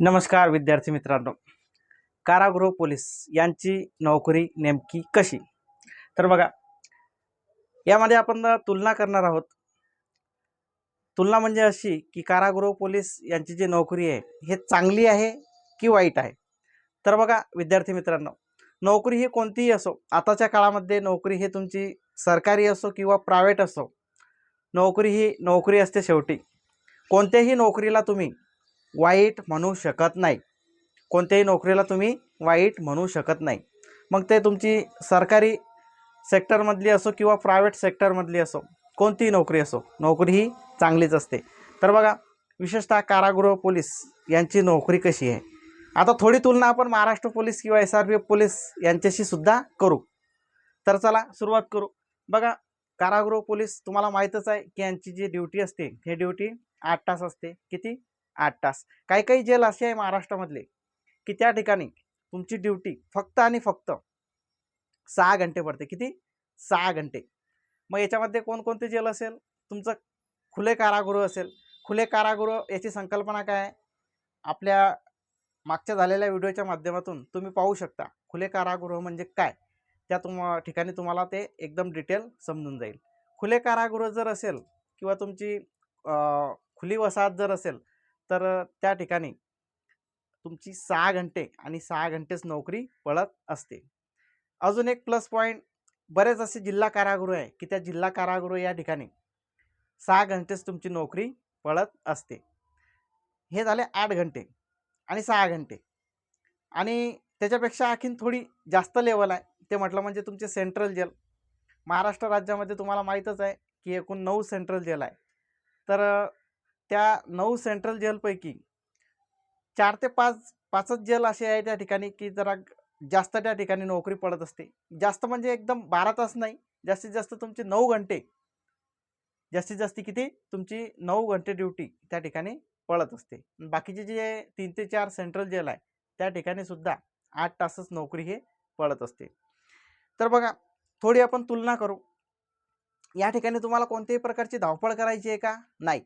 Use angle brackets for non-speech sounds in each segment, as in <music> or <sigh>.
नमस्कार विद्यार्थी मित्रांनो. कारागृह पोलीस यांची नोकरी नेमकी कशी? तर बघा यामध्ये आपण तुलना करणार आहोत. तुलना म्हणजे अशी की कारागृह पोलीस यांची जी नोकरी आहे हे चांगली आहे की वाईट आहे? तर बघा विद्यार्थी मित्रांनो नोकरी ही कोणतीही असो आताच्या काळामध्ये नोकरी ही तुमची सरकारी असो किंवा प्रायव्हेट असो नोकरी ही नोकरी असते शेवटी. कोणत्याही नोकरीला तुम्ही वाईट म्हणू शकत नाही. कोणत्याही नोकरीला तुम्ही वाईट म्हणू शकत नाही. मग ते तुमची सरकारी सेक्टरमधली असो किंवा प्रायव्हेट सेक्टरमधली असो कोणतीही नोकरी असो नोकरी ही चांगलीच असते. तर बघा विशेषतः कारागृह पोलीस यांची नोकरी कशी आहे? आता थोडी तुलना आपण महाराष्ट्र पोलीस किंवा S R P F police यांच्याशी सुद्धा करू. तर चला सुरुवात करू. बघा कारागृह पोलीस तुम्हाला माहीतच आहे की यांची जी ड्युटी असते ही ड्युटी आठ तास असते. किती? आठ तास. काही काही जेल असे आहे महाराष्ट्रामधले की त्या ठिकाणी तुमची ड्युटी फक्त आणि फक्त सहा घंटे पडते. किती? सहा घंटे. मग याच्यामध्ये कोणकोणते जेल असेल? तुमचं खुले कारागृह असेल. खुले कारागृह याची संकल्पना काय आहे? आपल्या मागच्या झालेल्या व्हिडिओच्या माध्यमातून तुम्ही पाहू शकता. खुले कारागृह म्हणजे काय? त्या तुम ठिकाणी तुम्हाला ते एकदम डिटेल समजून जाईल. खुले कारागृह जर असेल किंवा तुमची खुली वसाहत जर असेल तर त्या ठिकाणी तुमची सहा घंटे आणि सहा घंटेच नोकरी पळत असते. अजून एक प्लस पॉईंट बरेच असे जिल्हा कारागृह आहे की त्या जिल्हा कारागृह या ठिकाणी सहा घंटेच तुमची नोकरी पळत असते. हे झाले आठ घंटे आणि सहा घंटे. आणि त्याच्यापेक्षा आणखीन थोडी जास्त लेवल आहे. ते म्हटलं म्हणजे तुमचे सेंट्रल जेल महाराष्ट्र राज्यामध्ये तुम्हाला माहीतच आहे की एकूण नऊ सेंट्रल जेल आहे. तर त्या नऊ सेंट्रल जेलपैकी चार ते पाच पाचच जेल असे आहे त्या ठिकाणी की जरा जास्त त्या ठिकाणी नोकरी पडत असते. जास्त म्हणजे एकदम बारा तास नाही जास्तीत जास्त तुमचे नऊ घंटे. जास्तीत जास्त किती? तुमची नऊ घंटे ड्युटी त्या ठिकाणी पळत असते. बाकीचे जे तीन ते चार सेंट्रल जेल आहे त्या ठिकाणी सुद्धा आठ तासच नोकरी हे पळत असते. तर बघा थोडी आपण तुलना करू. या ठिकाणी तुम्हाला कोणत्याही प्रकारची धावपळ करायची आहे का? नाही.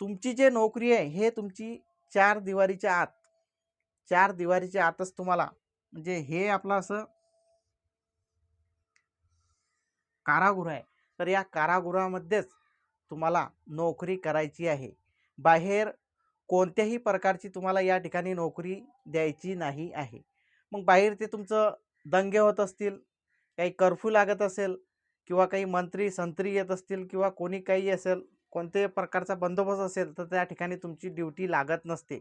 तुमची जे नोकरी आहे हे तुमची चार दिवारीच्या आत चार दिवारीच्या आतच तुम्हाला म्हणजे हे आपलं असं कारागृह आहे. तर या कारागृहामध्येच तुम्हाला नोकरी करायची आहे. बाहेर कोणत्याही प्रकारची तुम्हाला या ठिकाणी नोकरी द्यायची नाही आहे. मग बाहेर ते तुमचं दंगे होत असतील काही कर्फ्यू लागत असेल किंवा काही मंत्री संत्री येत असतील किंवा कोणी काही असेल कोणत्याही प्रकारचा बंदोबस्त असेल तर त्या ठिकाणी तुमची ड्युटी लागत नसते.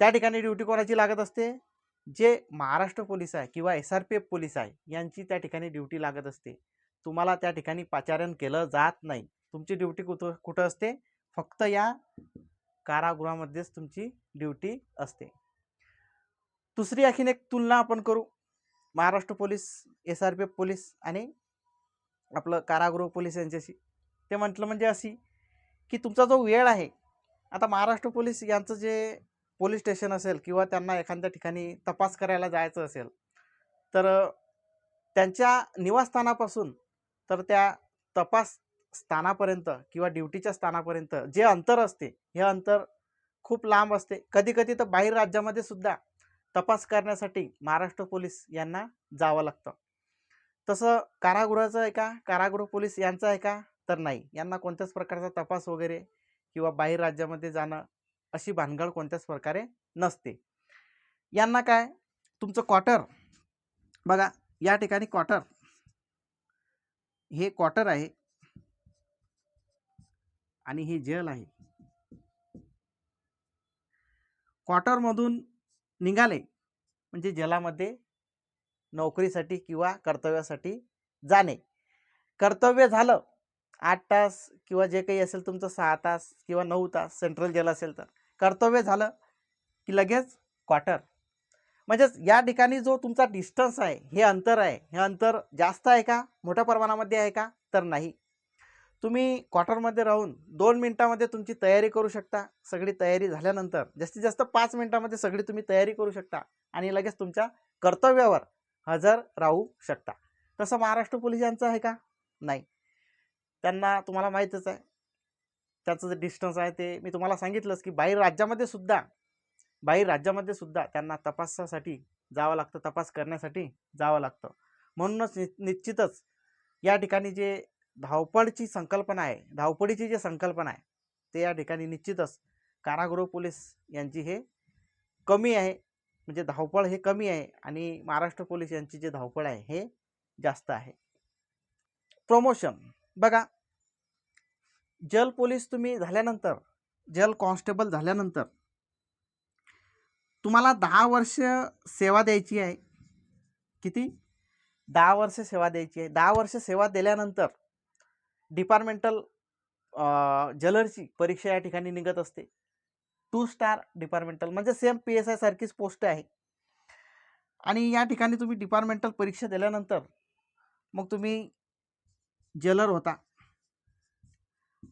त्या ठिकाणी ड्युटी कोणाची लागत असते? जे महाराष्ट्र पोलीस आहे किंवा S R P F police आहे यांची त्या ठिकाणी ड्युटी लागत असते. तुम्हाला त्या ठिकाणी पाचारण केलं जात नाही. तुमची ड्युटी कुठं कुठं असते? फक्त या कारागृहामध्येच तुमची ड्युटी असते. दुसरी आणखीन एक तुलना आपण करू. Maharashtra police S R P F police आणि आपलं कारागृह पोलीस यांच्याशी. ते म्हटलं म्हणजे अशी की तुमचा जो वेळ आहे आता महाराष्ट्र पोलीस यांचं जे पोलीस स्टेशन असेल किंवा त्यांना एखाद्या ठिकाणी तपास करायला जायचं असेल तर त्यांच्या निवासस्थानापासून तर त्या तपास स्थानापर्यंत किंवा ड्युटीच्या स्थानापर्यंत जे अंतर असते हे अंतर खूप लांब असते. कधी कधी तर बाहेर राज्यामध्ये सुद्धा तपास करण्यासाठी महाराष्ट्र पोलीस यांना जावं लागतं. तसं कारागृहाचं आहे का? कारागृह पोलीस यांचं आहे का? तर नाही. यांना कोणत्याच प्रकारचा तपास वगैरे किंवा बाहेर राज्यामध्ये जाणं अशी भानगड कोणत्याच प्रकारे नसते. यांना काय? तुमचं क्वार्टर. बघा या ठिकाणी क्वार्टर. हे क्वार्टर आहे. आणि हे जेल आहे. क्वार्टरमधून निघाले. म्हणजे जेलामध्ये नोकरीसाठी किंवा कर्तव्यासाठी जाणे. कर्तव्य झालं. आठ तास किंवा जे काही असेल तुमचं सहा तास किंवा नऊ तास सेंट्रल जेल असेल तर. कर्तव्य झालं की लगेच क्वार्टर. म्हणजेच या ठिकाणी जो तुमचा डिस्टन्स आहे हे अंतर आहे हे अंतर जास्त आहे का? मोठ्या प्रमाणामध्ये आहे का? तर नाही. तुम्ही क्वार्टरमध्ये राहून दोन मिनटामध्ये तुमची तयारी करू शकता. सगळी तयारी झाल्यानंतर जास्तीत जास्त पाच मिनटामध्ये सगळी तुम्ही तयारी करू शकता आणि लगेच तुमच्या कर्तव्यावर हजर राहू शकता. तसं महाराष्ट्र पोलिसांचं आहे का? नाही. त्यांना तुम्हाला माहीतच आहे. त्याचं जे डिस्टन्स आहे ते मी तुम्हाला सांगितलंच की बाहेर राज्यामध्ये सुद्धा बाहेर राज्यामध्ये सुद्धा त्यांना तपासासाठी जावं लागतं तपास करण्यासाठी जावं लागतं. म्हणूनच नि निश्चितच या ठिकाणी जे धावपळची संकल्पना आहे धावपळीची जी संकल्पना आहे ते या ठिकाणी निश्चितच कारागृह पोलीस यांची हे कमी आहे. म्हणजे धावपळ हे कमी आहे आणि महाराष्ट्र पोलीस यांची जे धावपळ आहे हे जास्त आहे. प्रमोशन. बघा जल पोलीस तुम्ही झाल्यानंतर जल कॉन्स्टेबल झाल्यानंतर तुम्हाला दहा वर्ष सेवा द्यायची आहे. किती? दहा वर्ष सेवा द्यायची आहे. दहा वर्ष सेवा दिल्यानंतर डिपार्टमेंटल जलरची परीक्षा या ठिकाणी निघत असते. टू स्टार डिपार्टमेंटल म्हणजे सेम पी एस आय सारखीच पोस्ट आहे. आणि या ठिकाणी तुम्ही डिपार्टमेंटल परीक्षा दिल्यानंतर मग तुम्ही जलर होता.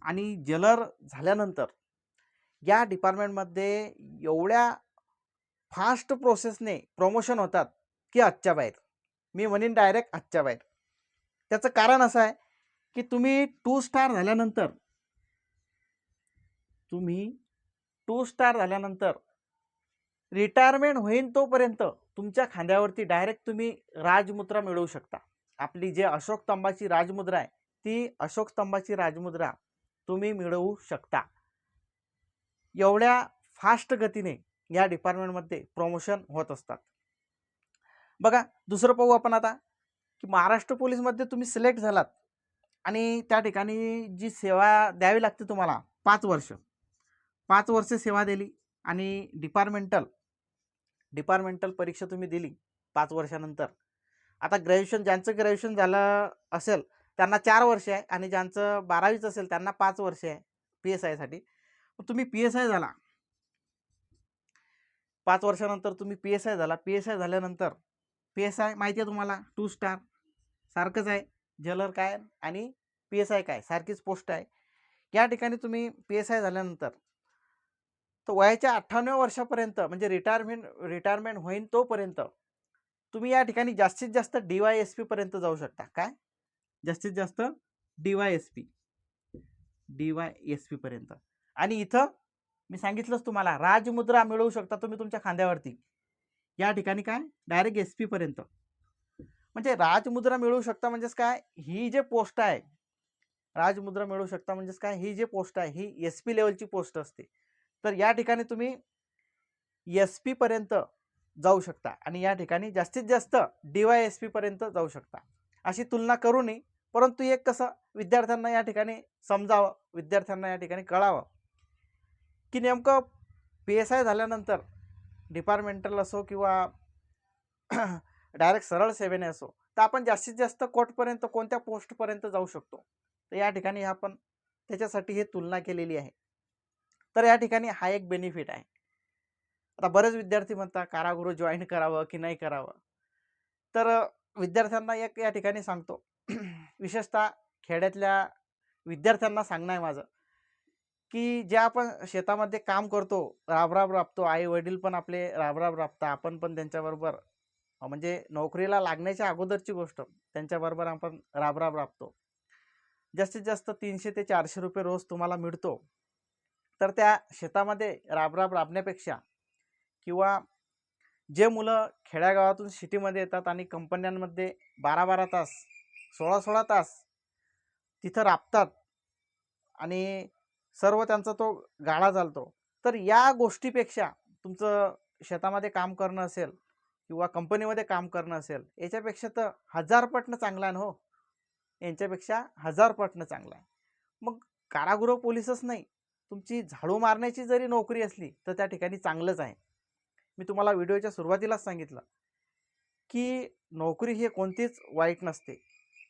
आणि जलर झाल्यानंतर या डिपार्टमेंटमध्ये एवढ्या फास्ट प्रोसेसने प्रमोशन होतात की आजच्या बाहेर. मी म्हणेन डायरेक्ट आजच्या बाहेर. त्याचं कारण असं आहे की तुम्ही टू स्टार झाल्यानंतर तुम्ही टू स्टार झाल्यानंतर रिटायरमेंट होईन तोपर्यंत तुमच्या खांद्यावरती डायरेक्ट तुम्ही राजमुद्रा मिळवू शकता. आपली जे अशोक स्तंभाची राजमुद्रा आहे ती अशोक स्तंभाची राजमुद्रा तुम्ही मिळवू शकता. एवढ्या फास्ट गतीने या डिपार्टमेंटमध्ये प्रमोशन होत असतात. बघा दुसरं पाहू आपण आता की महाराष्ट्र पोलीसमध्ये तुम्ही सिलेक्ट झालात आणि त्या ठिकाणी जी सेवा द्यावी लागते तुम्हाला पाच वर्ष. पाच वर्ष सेवा दिली आणि डिपार्टमेंटल डिपार्टमेंटल परीक्षा तुम्ही दिली पाच वर्षानंतर. आता ग्रॅज्युएशन ज्यांचं ग्रॅज्युएशन झालं असेल त्यांना चार वर्ष आहे आणि ज्यांचं बारावीचं असेल त्यांना पाच वर्ष आहे पी एस आयसाठी तुम्ही पी एस आय झाला. पाच वर्षानंतर तुम्ही पी एस आय झाला. पी एस आय झाल्यानंतर पी एस आय माहिती आहे तुम्हाला? टू स्टार सारखंच आहे. जलर काय आणि पी एस आय काय? सारखीच पोस्ट आहे. या ठिकाणी तुम्ही पी एस आय झाल्यानंतर तर वयाच्या अठ्ठावन्न वर्षापर्यंत म्हणजे रिटायरमेंट रिटायरमेंट होईन तोपर्यंत तुम्ही या ठिकाणी जास्तीत जास्त डी वाय एस पीपर्यंत जाऊ शकता. काय? जास्तीत जास्त D Y S P D Y S पीपर्यंत आणि इथं मी सांगितलंच तुम्हाला राजमुद्रा मिळवू शकता तुम्ही तुमच्या खांद्यावरती. या ठिकाणी काय? डायरेक्ट एस पीपर्यंत म्हणजे राजमुद्रा मिळवू शकता म्हणजेच काय? ही जे पोस्ट आहे राजमुद्रा मिळवू शकता म्हणजेच काय? ही जे पोस्ट आहे ही एस पी लेवलची पोस्ट असते. तर या ठिकाणी तुम्ही एस पीपर्यंत जाऊ शकता आणि या ठिकाणी जास्तीत जास्त डी वाय एस पीपर्यंत जाऊ शकता. अशी तुलना करू नये परंतु एक कसं विद्यार्थ्यांना या ठिकाणी समजावं विद्यार्थ्यांना या ठिकाणी कळावं. की नेमकं पी एस आय झाल्यानंतर डिपार्टमेंटल असो किंवा <clears throat> डायरेक्ट सरळ सेवेने असो तर आपण जास्तीत जास्त कोर्टपर्यंत कोणत्या पोस्टपर्यंत जाऊ शकतो? तर या ठिकाणी आपण त्याच्यासाठी हे तुलना केलेली आहे. तर या ठिकाणी हा एक बेनिफिट आहे. आता बरेच विद्यार्थी म्हणतात कारागृह जॉईन करावं की नाही करावं? तर विद्यार्थ्यांना एक या ठिकाणी सांगतो. <clears throat> विशेषतः खेड्यातल्या विद्यार्थ्यांना सांगणं आहे माझं की जे आपण शेतामध्ये काम करतो राबराब राबतो आई वडील पण आपले राबराब राबता आपण पण त्यांच्याबरोबर म्हणजे नोकरीला लागण्याच्या अगोदरची गोष्ट त्यांच्याबरोबर आपण राबराब राबतो. जास्तीत जास्त तीनशे ते चारशे रुपये रोज तुम्हाला मिळतो. तर त्या शेतामध्ये राबराब राबण्यापेक्षा किंवा जे मुलं खेड्यागावातून सिटीमध्ये येतात आणि कंपन्यांमध्ये बारा बारा तास सोळा सोळा तास तिथं राबतात आणि सर्व त्यांचा तो गाळा चालतो. तर या गोष्टीपेक्षा तुमचं शेतामध्ये काम करणं असेल किंवा कंपनीमध्ये काम करणं असेल याच्यापेक्षा तर हजारपटनं चांगला चांगलं आहे ना हो. यांच्यापेक्षा हजारपटनं चांगला चांगलं आहे. मग कारागृह पोलीसच नाही. तुमची झाडू मारण्याची जरी नोकरी असली तर त्या ठिकाणी चांगलंच आहे. मी तुम्हाला व्हिडिओच्या सुरुवातीलाच सांगितलं की नोकरी ही कोणतीच वाईट नसते.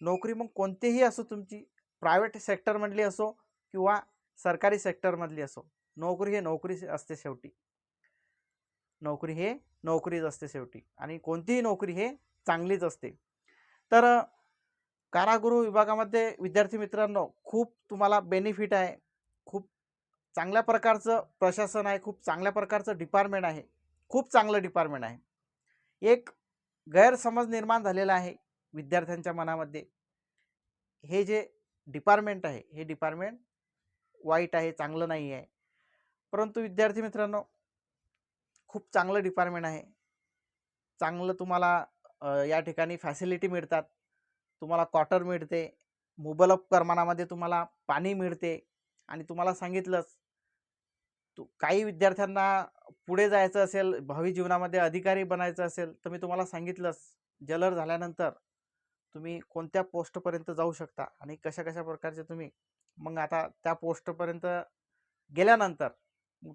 नोकरी मग कोणतीही असो तुमची प्रायव्हेट सेक्टरमधली असो किंवा सरकारी सेक्टरमधली असो नोकरी हे नोकरी असते शेवटी. नोकरी हे नोकरीच असते शेवटी आणि कोणतीही नोकरी हे चांगलीच असते. तर कारागृह विभागामध्ये विद्यार्थी मित्रांनो खूप तुम्हाला बेनिफिट आहे. खूप चांगल्या प्रकारचं प्रशासन आहे खूप चांगल्या प्रकारचं डिपार्टमेंट आहे. खूप चांगलं डिपार्टमेंट आहे. एक गैरसमज निर्माण झालेला आहे विद्यार्थ्यांच्या मनामध्ये. हे जे डिपार्टमेंट आहे हे डिपार्टमेंट वाईट आहे चांगलं नाही आहे. परंतु विद्यार्थी मित्रांनो खूप चांगलं डिपार्टमेंट आहे. चांगलं तुम्हाला या ठिकाणी फॅसिलिटी मिळतात. तुम्हाला क्वार्टर मिळते. मुबलक प्रमाणामध्ये तुम्हाला पाणी मिळते. आणि तुम्हाला सांगितलंच काही विद्यार्थ्यांना पुढे जायचं असेल भावी जीवनामध्ये अधिकारी बनायचं असेल तर मी तुम्हाला सांगितलंच. जलर झाल्यानंतर तुम्ही कोणत्या पोस्टपर्यंत जाऊ शकता आणि कशा कशा प्रकारचे तुम्ही मग आता त्या पोस्टपर्यंत गेल्यानंतर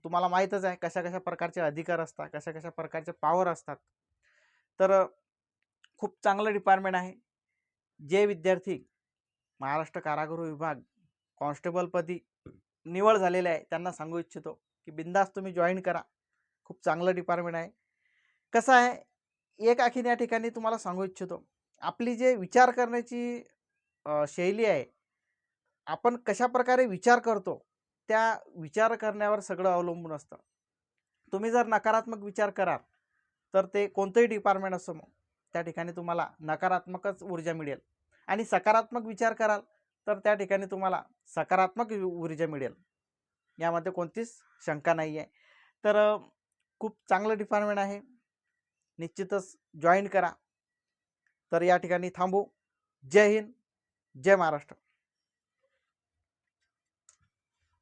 तुम्हाला माहीतच आहे कशा कशा प्रकारचे अधिकार असतात कशा कशा प्रकारचे पॉवर असतात. तर खूप चांगलं डिपार्टमेंट आहे. जे विद्यार्थी महाराष्ट्र कारागृह विभाग कॉन्स्टेबलपदी निवड झालेले आहे त्यांना सांगू इच्छितो. की बिंदास तुम्ही जॉईन करा. खूप चांगलं डिपार्टमेंट आहे. कसं आहे एक आखीन या ठिकाणी तुम्हाला सांगू इच्छितो. आपली जे विचार करण्याची शैली आहे आपण कशा प्रकारे विचार करतो त्या विचार करण्यावर सगळं अवलंबून असतं. तुम्ही जर नकारात्मक विचार कराल तर ते कोणतंही डिपार्टमेंट असो मग त्या ठिकाणी तुम्हाला नकारात्मकच ऊर्जा मिळेल. आणि सकारात्मक विचार कराल तर त्या ठिकाणी तुम्हाला सकारात्मक ऊर्जा मिळेल. यामध्ये कोणतीच शंका नाही आहे तर खूप चांगलं डिपार्टमेंट आहे. निश्चितच जॉईन करा. तर या ठिकाणी थांबू. जय हिंद जय महाराष्ट्र.